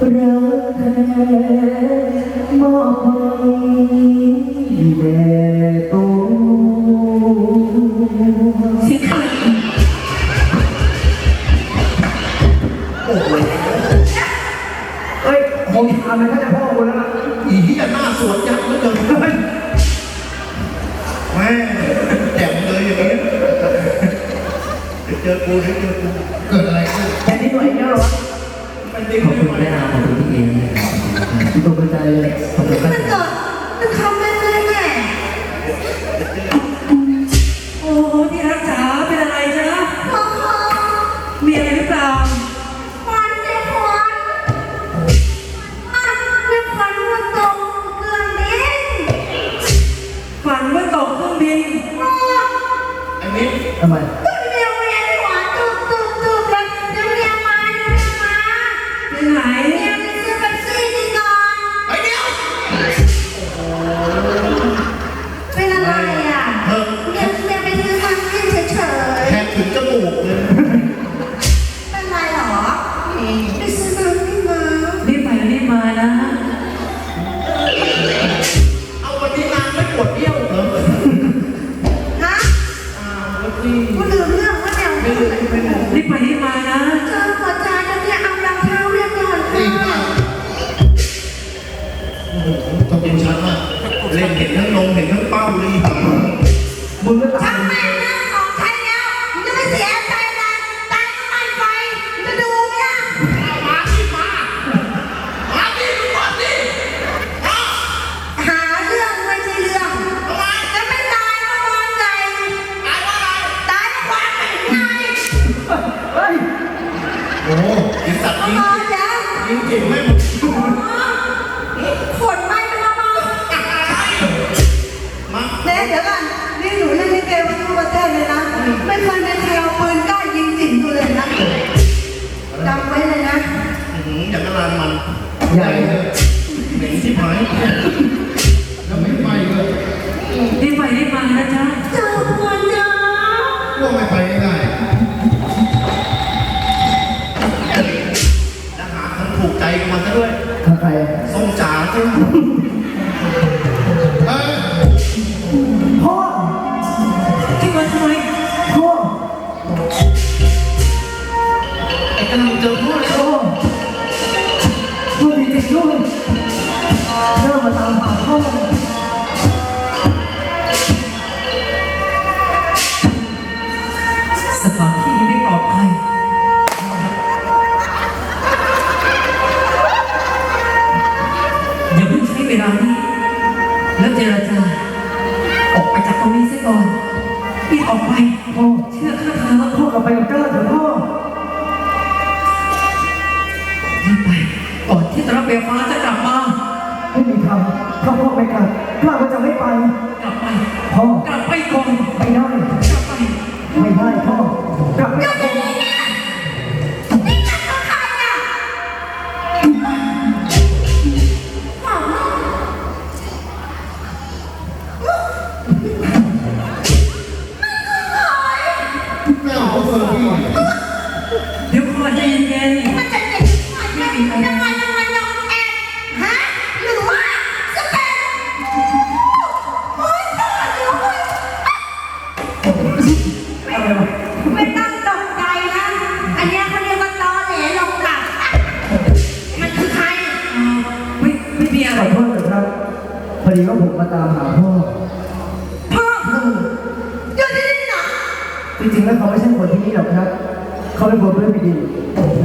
รักแท้มอบให้แด่ตัวโอ้โหเฮ้ยผมทำมันก็จะพ่อคนแล้วล่ะอีเหี้ยหน้าสวนยักษ์เหลือเกินแม่แจ่มเลยอย่างนี้เดี๋ยวเจอกูเดี๋ยวเจอกูเกิดอะไรขึ้นแค่นี้หน่อยเดียวเหรอ ขอบคุณไหวแม่นาขอบคุณพี่เองนะครับตกใจเลยขอบคุณครัมันบเกิดมันทำได้ไงเนี่โอ้โหที่รักจ๋าเป็นอะไรจ๊ะพ่อพ่อมีอะไรหรือเปล่าควันเด็กควันอะเด็กควันมันตกเกลือนดินฝันว่าตกเครื่องบินพ่อไอ้นี่ทำไม เดี๋ยวเดี๋ยวก่อนนี่หนูเล่นลิเกมาทั่วประเทศเลยนะ ไม่เคยมีใครเอาปืนกล้ายิงจิ๋มดูเลยนะจำไว้เลยนะ อื้อหืออย่างกระลานมันใหญ่เลยเหม็นที่หายแล้วไม่ไปเลยรีบไปรีบมานะจ๊ะเจ้าหัวจ้าพวกไม่ไปง่ายจะหาคนถูกใจกับมันซะด้วย ถ้าใคร ส้มจ๋าใช่ไหมเออ พ่อที่มาทำไมพ่อไอ้กำลังเจอพ่อแล้วพ่อพ่อดีจริงด้วยเริ่มมาตามหาพ่อสถานที่นี้ไม่ปลอดภัย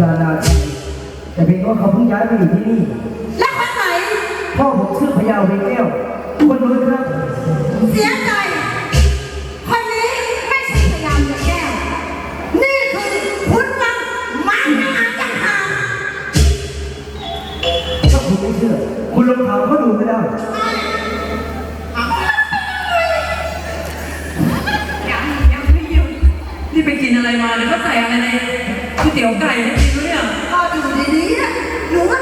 ลาลาชัยแต่เพียงว่าเขาเพิ่งย้ายมาอยู่ที่นี่ แล้วคนไหน พ่อผมชื่อพยาวเวงแก้วคนนู้นครับ เสียใจ คนนี้ไม่ใช่พยามจะแก้วนี่คือคุณวังมันอาจังหาถ้าคุณไม่เชื่อ คุณลองถามเขาดูก็ได้ ยังยังไม่หยุดนี่ไปกินอะไรมาเนี่ยเขาใส่อะไรใน ก๋วยเตี๋ยวไก่ไม่กินวะเนี่ย ก็อยู่ดีๆนะหนูว่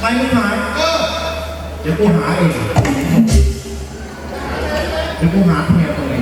ไปไม่หายเออเดี๋ยวกูหาเองเดี๋ยวกูหาแผลตรงไหน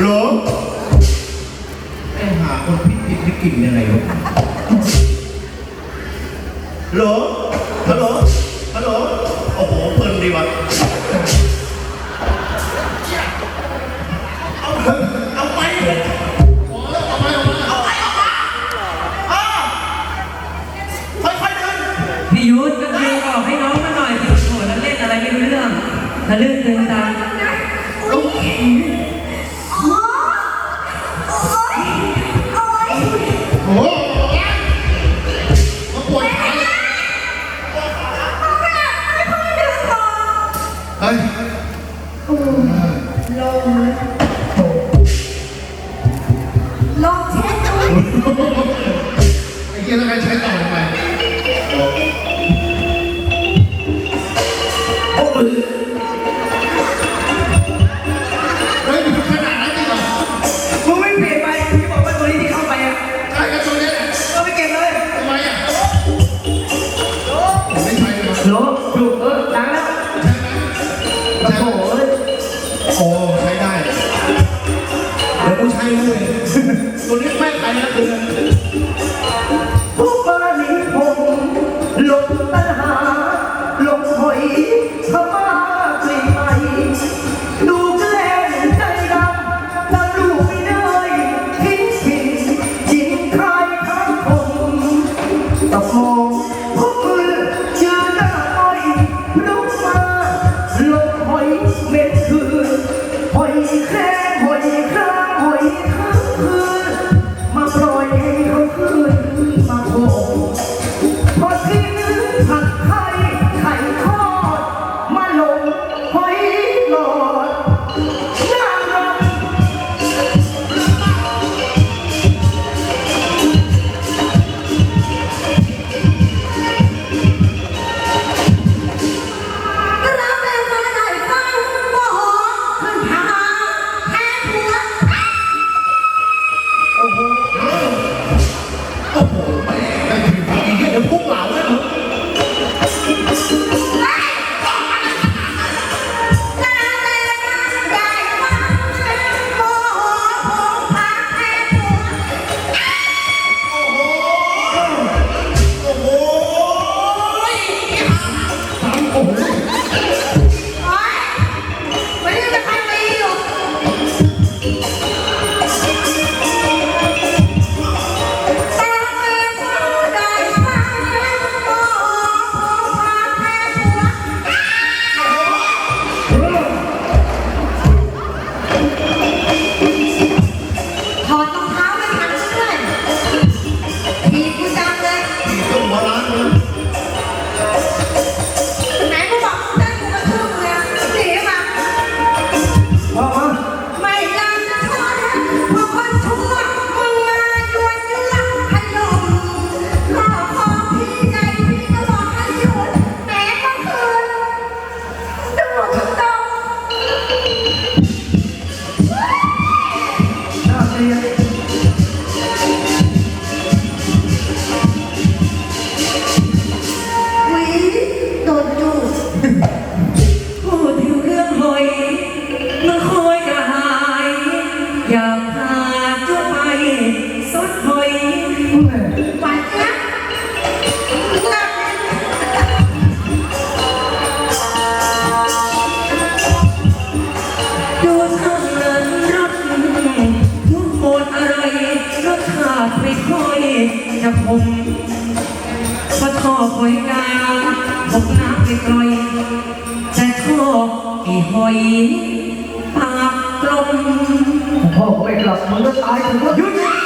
หลงไอหาคนพิจิตรกินยังไงวะหลงฮัลโหลฮัลโหลโอ้โหเพลินดีวะเอาเถอะเอาไปขอแล้วเอาไปเอาไปเอาไปเอาไปอ้าวค่อยๆเดินพี่ยุทธก็คือบอกให้น้องมาหน่อยสิโถ่แล้วเล่นอะไรไม่รู้เรื่องทะลึ่งตึงตัง ไอ้เกียร์แล้วใครใช้ต่อทำไมเฮ้ยขนาดนั้นจริงเหรอมึงไม่เปลี่ยนไปมึงจะบอกว่าตัวนี้ที่เข้าไปอะใช่กันตัวนี้แหละก็ไม่เก็บเลยทำไมอะผมไม่ใช่เลยโหลถูกเออดังแล้วใช่ไหมโอ้โหโอ้ใช้ได้เดี๋ยว กูใช้เลยตัวนี้ไม่ไปนะคือน หอยกาบกน้ำไปกลอยจะโคกไอ้หอยปากกลมพ่อไม่กลับมันก็ตายถึงว่ายุด